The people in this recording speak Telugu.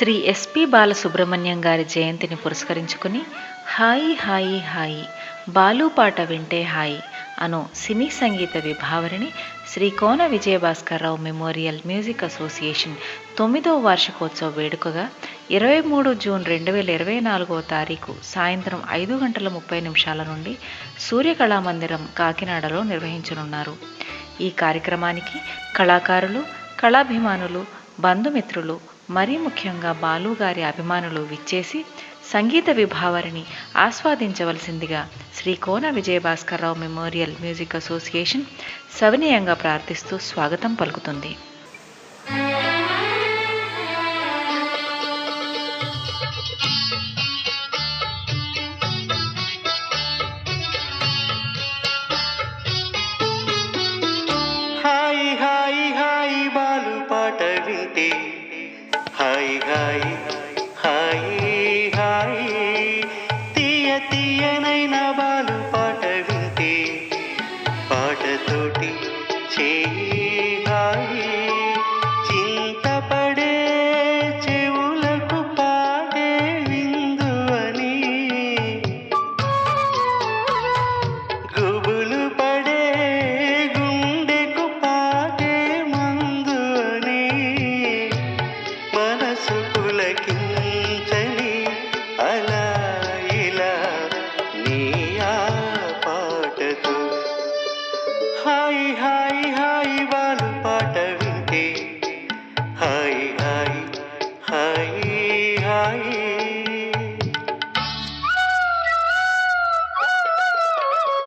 శ్రీ ఎస్పి బాలసుబ్రహ్మణ్యం గారి జయంతిని పురస్కరించుకుని హాయి హాయి హాయి బాలు పాట వింటే హాయి అను సినీ సంగీత విభావరిని Shri Kona Vijayabhaskar Rao memorial music association తొమ్మిదవ వార్షికోత్సవ వేడుకగా ఇరవై మూడు జూన్ రెండు వేల ఇరవై నాలుగవ తారీఖు సాయంత్రం ఐదు గంటల ముప్పై నిమిషాల నుండి సూర్యకళామందిరం కాకినాడలో నిర్వహించనున్నారు. ఈ కార్యక్రమానికి కళాకారులు కళాభిమానులు బంధుమిత్రులు మరీ ముఖ్యంగా బాలుగారి అభిమానులు విచ్చేసి సంగీత విభావరిని ఆస్వాదించవలసిందిగా Shri Kona Vijayabhaskar Rao memorial music association సవినీయంగా ప్రార్థిస్తూ స్వాగతం పలుకుతుంది. హాయి హాయి హాయి బాలు పాట వింటే హాయి హాయి హాయి హాయి తీయ తీయనైన బాలు పాట వింటే పాటతోటి చేయి హాయి హాయి హాయి బాలు